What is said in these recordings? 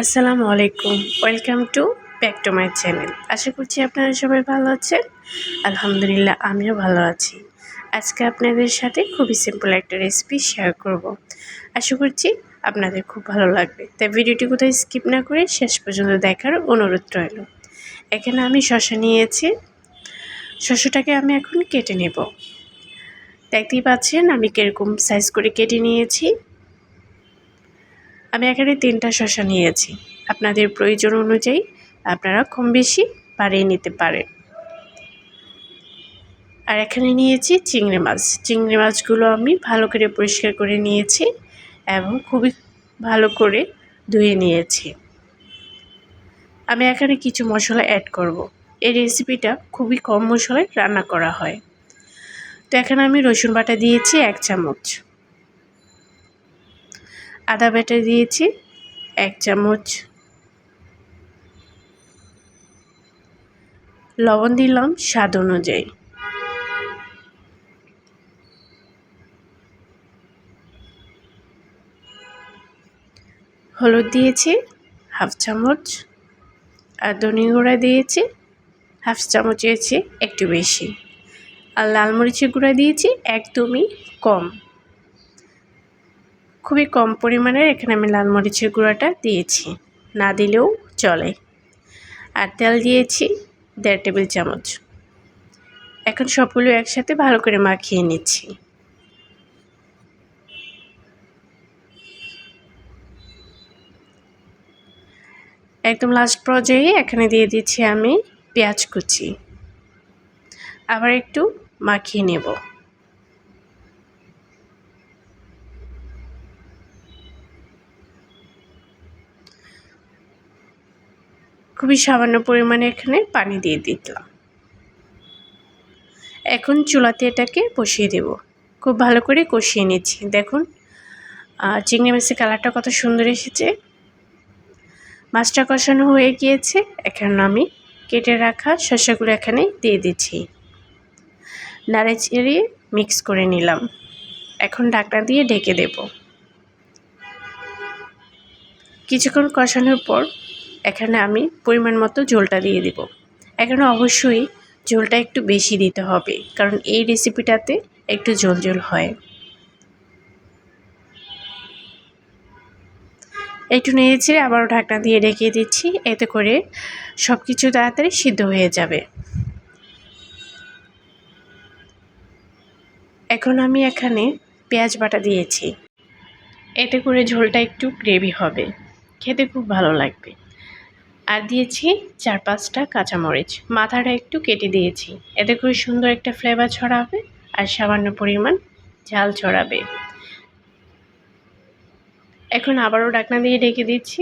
আসসালামু আলাইকুম। Welcome to back to my channel আশা করছি আপনারা সবাই ভালো আছেন। আলহামদুলিল্লাহ, আমিও ভালো আছি। আজকে আপনাদের সাথে খুবই সিম্পল একটা রেসিপি শেয়ার করব। আশা করছি আপনাদের খুব ভালো লাগবে। তাই ভিডিওটি কোথায় স্কিপ না করে শেষ পর্যন্ত দেখার অনুরোধ রইল। এখানে আমি শশা নিয়েছি। শশাটাকে আমি এখন কেটে নেব। দেখতেই পাচ্ছেন, আমি কীরকম সাইজ করে কেটে নিয়েছি। আমি এখানে তিনটা শশা নিয়েছি। আপনাদের প্রয়োজন অনুযায়ী আপনারা কম বেশি বাড়িয়ে নিতে পারেন। আর এখানে নিয়েছি চিংড়ি মাছ। চিংড়ি মাছগুলো আমি ভালো করে পরিষ্কার করে নিয়েছি এবং খুবই ভালো করে ধুয়ে নিয়েছি। আমি এখানে কিছু মশলা অ্যাড করব। এই রেসিপিটা খুবই কম মশলায় রান্না করা হয়। তো এখানে আমি রসুন বাটা দিয়েছি এক চামচ। আদা বাটা দিয়েছি, এক চামচ লবণ দিলাম স্বাদ অনুযায়ী। হলুদ দিয়েছি, হাফ চামচ। আর ধনিয়া গুঁড়া দিয়েছি, হাফ চামচ দিয়েছি একটু বেশি। আর লাল মরিচের গুঁড়া দিয়েছি একদমই কম। খুবই কম পরিমাণের এখানে আমি লাল মরিচের গুঁড়াটা দিয়েছি। না দিলেও চলে। আর তেল দিয়েছি দেড় টেবিল চামচ। এখন সবগুলো একসাথে ভালো করে মাখিয়ে নিচ্ছি। একদম লাস্ট পর্যায়ে এখানে দিয়ে দিচ্ছি আমি পেঁয়াজ কুচি। আবার একটু মাখিয়ে নেব। খুবই সামান্য পরিমাণে এখানে পানি দিয়ে দিলাম। এখন চুলাতে এটাকে বসিয়ে দেব। খুব ভালো করে কষিয়ে নিচ্ছি। দেখুন চিংড়ি মাছের কালারটা কত সুন্দর এসেছে। মাছটা কষানো হয়ে গিয়েছে। এখন আমি কেটে রাখা শসাগুলো এখানে দিয়ে দিচ্ছি। নাড়ে চেড়িয়ে মিক্স করে নিলাম। এখন ঢাকনা দিয়ে ঢেকে দেব। কিছুক্ষণ কষানোর পর এখানে আমি পরিমাণ মতো ঝোলটা দিয়ে দিব। এখানে অবশ্যই ঝোলটা একটু বেশি দিতে হবে, কারণ এই রেসিপিটাতে একটু ঝোল ঝোল হয়। একটু নেড়েছে আবারও ঢাকনা দিয়ে রেখে দিচ্ছি, এতে করে সব কিছু তাড়াতাড়ি সিদ্ধ হয়ে যাবে। এখন আমি এখানে পেঁয়াজ বাটা দিয়েছি। এতে করে ঝোলটা একটু গ্রেভি হবে। খেতে খুব ভালো লাগবে। আর দিয়েছি চার পাঁচটা কাঁচামরিচ। মাথাটা একটু কেটে দিয়েছি। এতে করে সুন্দর একটা ফ্লেভার ছড়াবে আর সামান্য পরিমাণ ঝাল ছড়াবে। এখন আবারও ডাকনা দিয়ে ঢেকে দিচ্ছি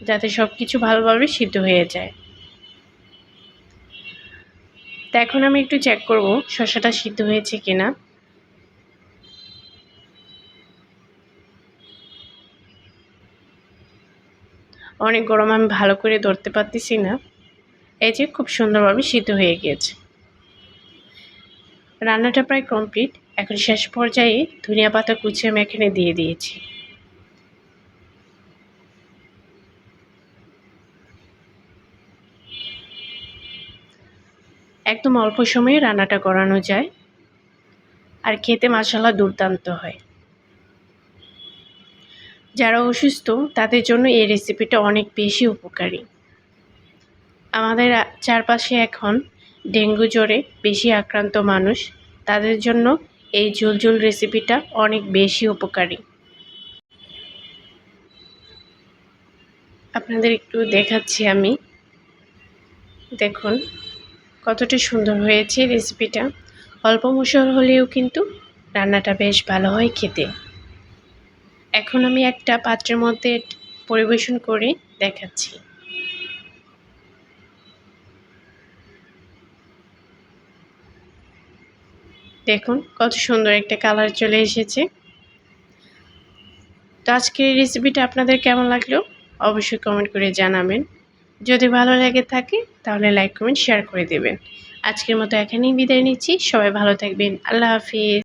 যাতে সব কিছু ভালোভাবে সিদ্ধ হয়ে যায়। তো এখন আমি একটু চেক করব শসাটা সিদ্ধ হয়েছে কিনা। অনেক গরম, আমি ভালো করে ধরতে পারতেছি না। এই যে খুব সুন্দরভাবে সিদ্ধ হয়ে গিয়েছে। রান্নাটা প্রায় কমপ্লিট। এখন শেষ পর্যায়ে ধনিয়া পাতা কুচিয়ে আমি এখানে দিয়ে দিয়েছি। একদম অল্প সময়ে রান্নাটা করানো যায়। আর খেতে মশলা দুর্দান্ত হয়। যারা অসুস্থ, তাদের জন্য এই রেসিপিটা অনেক বেশি উপকারী। আমাদের চারপাশে এখন ডেঙ্গু জ্বরে বেশি আক্রান্ত মানুষ, তাদের জন্য এই ঝোল ঝোল রেসিপিটা অনেক বেশি উপকারী। আপনাদের একটু দেখাচ্ছি আমি। দেখুন, কতটা সুন্দর হয়েছে রেসিপিটা অল্প মশল হলেও কিন্তু রান্নাটা বেশ ভালো হয় খেতে। এখন আমি একটা পাত্রের মধ্যে পরিবেশন করে দেখাচ্ছি। দেখুন, কত সুন্দর একটা কালার চলে এসেছে। তো আজকের রেসিপিটা আপনাদের কেমন লাগল? অবশ্যই কমেন্ট করে জানাবেন। যদি ভালো লাগে থাকে, তাহলে লাইক কমেন্ট শেয়ার করে দেবেন। আজকের মতো এখানেই বিদায় নিচ্ছি। সবাই ভালো থাকবেন। আল্লাহ হাফিজ।